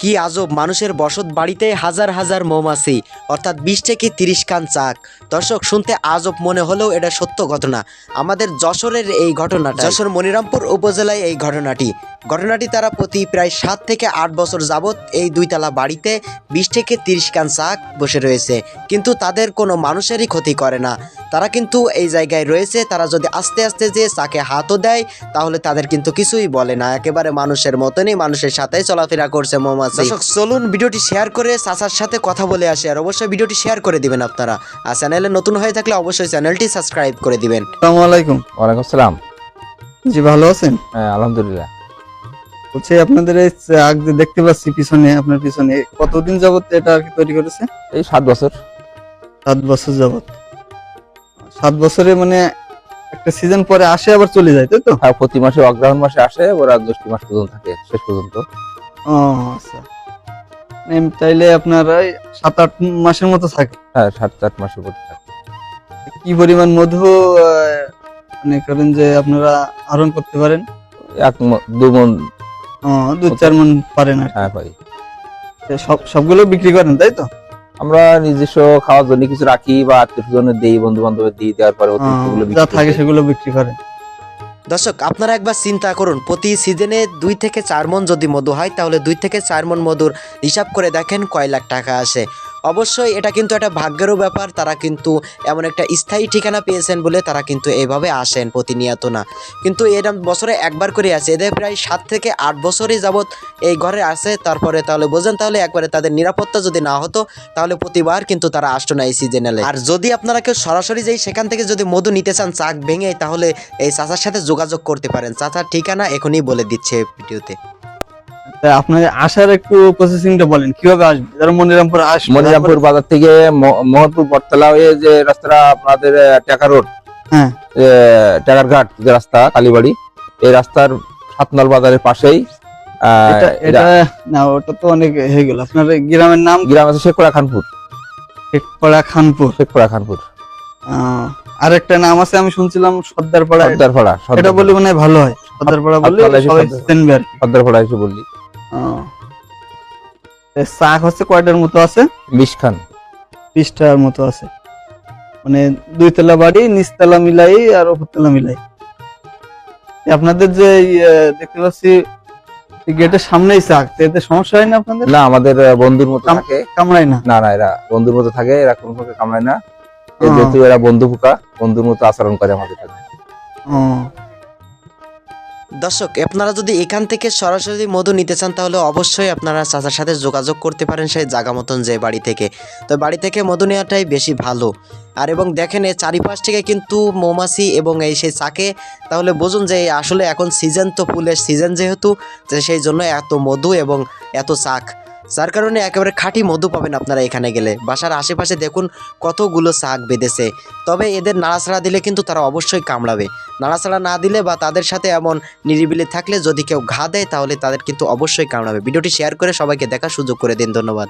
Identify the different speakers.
Speaker 1: কি আজব, মানুষের বসত বাড়িতে হাজার হাজার মৌমাছি, অর্থাৎ বিশ থেকে তিরিশ খান চাক। দর্শক, শুনতে আজব মনে হলেও এটা সত্য ঘটনা। আমাদের যশোরের এই ঘটনাটা যশোর মনিরামপুর উপজেলায় এই ঘটনাটি। ঘটনাটি তারা প্রতি প্রায় সাত থেকে আট বছর যাবৎ এই দুইতলা বাড়িতে বিশ থেকে তিরিশ খান চাক বসে রয়েছে। কিন্তু তাদের কোনো মানুষেরই ক্ষতি করে না। তারা কিন্তু এই জায়গায় রয়েছে তারা যদি আস্তে আস্তে যে চাকে হাতও দেয় তাহলে তাদের কিন্তু কিছুই বলে না। একেবারে মানুষের মতনই মানুষের সাথে চলাফেরা করছে মৌমাছি। দর্শক চলুন ভিডিওটি শেয়ার করে চাচার সাথে কথা বলে আসে আর অবশ্যই ভিডিওটি শেয়ার করে দিবেন আপনারা। আর চ্যানেলে নতুন হয়ে থাকলে অবশ্যই চ্যানেলটি সাবস্ক্রাইব করে দিবেন।
Speaker 2: আসসালামু আলাইকুম।
Speaker 3: ওয়ালাইকুম আসসালাম।
Speaker 2: জি ভালো আছেন?
Speaker 3: হ্যাঁ আলহামদুলিল্লাহ।
Speaker 2: বলছি আপনাদের এই আগ যে দেখতে পাচ্ছি পিছনে আপনার পিছনে কতদিন যাবত এটা আর কি তৈরি করেছে?
Speaker 3: এই সাত বছর।
Speaker 2: সাত বছর যাবত। সাত বছরে মানে একটা সিজন পরে আসে আবার চলে যায় তাই তো?
Speaker 3: হ্যাঁ প্রতি মাসে অগ্রহণ মাসে আসে ওরা জ্যৈষ্ঠ মাস পর্যন্ত থাকে শেষ পর্যন্ত।
Speaker 2: ও আচ্ছা। তাইলে আপনার সাত আট মাসের মতো থাকে।
Speaker 3: হ্যাঁ সাত আট মাসের পর থাকে।
Speaker 2: কি পরিমাণ মধু মনে করেন যে আপনারা আহরণ করতে পারেন?
Speaker 3: এক দু মন
Speaker 2: ও, দু চার মন পারেন আর।
Speaker 3: হ্যাঁ
Speaker 2: তো সব সবগুলো বিক্রি করেন তাই তো?
Speaker 3: আমরা নিজস্ব খাওয়ার জন্য কিছু রাখি বা আত্মীয় স্বজনের দিই বন্ধু বান্ধবের দিই দেওয়ার পরে
Speaker 2: যা থাকে সেগুলো বিক্রি করে।
Speaker 1: দর্শক আপনারা একবার চিন্তা করুন প্রতি সিজনে দুই থেকে চার মন যদি মধু হয় তাহলে দুই থেকে চার মন মধুর হিসাব করে দেখেন কয় লাখ টাকা আসে। অবশ্যই এটা কিন্তু একটা ভাগ্যেরও ব্যাপার। তারা কিন্তু এমন একটা স্থায়ী ঠিকানা পেয়েছেন বলে তারা কিন্তু এইভাবে আসেন প্রতিনিয়ত না। কিন্তু এরম বছরে একবার করে আসে এদের প্রায় সাত থেকে আট বছরই যাবৎ এই ঘরে আসে তারপরে তাহলে বোঝেন, তাহলে একবারে তাদের নিরাপত্তা যদি না হতো, তাহলে প্রতিবার কিন্তু তারা আসতো না এই সিজনালে আর যদি আপনারা কেউ সরাসরি যেই সেখান থেকে যদি মধু নিতে চান, চাক ভেঙে, তাহলে এই চাচার সাথে যোগাযোগ করতে পারেন। চাচার ঠিকানা এখনই বলে দিচ্ছে ভিডিওতে।
Speaker 2: তা আপনার আসার একটু প্রসেসিংটা বলেন কীভাবে আসবে? যারা মনিরামপুর আসবে
Speaker 3: মনিরামপুর বাজার থেকে মোহনপুর বটতলা হয়ে যে রাস্তাটা আপনাদের টাকা রোড।
Speaker 2: হ্যাঁ।
Speaker 3: টাকার ঘাট যে রাস্তা কালীবাড়ি। এই রাস্তার সাতনাল বাজারের পাশেই।
Speaker 2: এটা না ওটা তো অনেক হয়ে গেল। আপনার গ্রামের নাম?
Speaker 3: গ্রাম আছে শেখপাড়া খানপুর
Speaker 2: শেখপাড়া খানপুর
Speaker 3: শেখপাড়া খানপুর
Speaker 2: আহ, আর একটা নাম আছে আমি শুনছিলাম সর্দারপাড়া
Speaker 3: সর্দারপাড়া।
Speaker 2: এটা বলে মনে হয় ভালো হয়। সর্দারপাড়া বললে
Speaker 3: এসে
Speaker 2: সবাই চিনবে আর
Speaker 3: সর্দারপাড়া এসে বললি।
Speaker 2: শাক হচ্ছে কয়টার মতো আছে?
Speaker 3: বিশ খান
Speaker 2: বিশটার মতো আছে। মানে দুই তলা বাড়ি নিচতলা মিলাই আর উপরতলা মিলাই। আপনাদের যে দেখতে পাচ্ছি গেটের সামনেই চাক এতে সমস্যা হয় না আপনাদের?
Speaker 3: না আমাদের বন্ধুর মতো থাকে।
Speaker 2: কামড়ায় না?
Speaker 3: না না এরা বন্ধুর মতো থাকে এরা কোনো প্রকার কামড়ায় না। যেহেতু এরা বন্ধু পোকা বন্ধুর মতো আচরণ করে আমাদের সাথে
Speaker 1: দর্শক, আপনারা যদি এখান থেকে সরাসরি মধু নিতে চান, তাহলে অবশ্যই আপনারা চাচার সাথে যোগাযোগ করতে পারেন সেই জায়গা মতন যে বাড়ি থেকে। তো বাড়ি থেকে মধু নেওয়াটাই বেশি ভালো। আর এবং দেখেন এই চারিপাশ থেকে কিন্তু মৌমাছি এবং এই সেই চাকে, তাহলে বুঝুন যে আসলে এখন সিজন তো ফুলের সিজন যেহেতু সেই জন্য এত মধু এবং এত চাক। যার কারণে একেবারে খাঁটি মধু পাবেন আপনারা এখানে গেলে। বাসার আশেপাশে দেখুন কতগুলো শাক বেঁধেছে। তবে এদের নাড়াছাড়া দিলে কিন্তু তারা অবশ্যই কামড়াবে। নাড়াছাড়া না দিলে বা তাদের সাথে এমন নিরিবিলি থাকলে যদি কেউ ঘা দেয় তাহলে তাদের কিন্তু অবশ্যই কামড়াবে। ভিডিওটি শেয়ার করে সবাইকে দেখার সুযোগ করে দিন। ধন্যবাদ।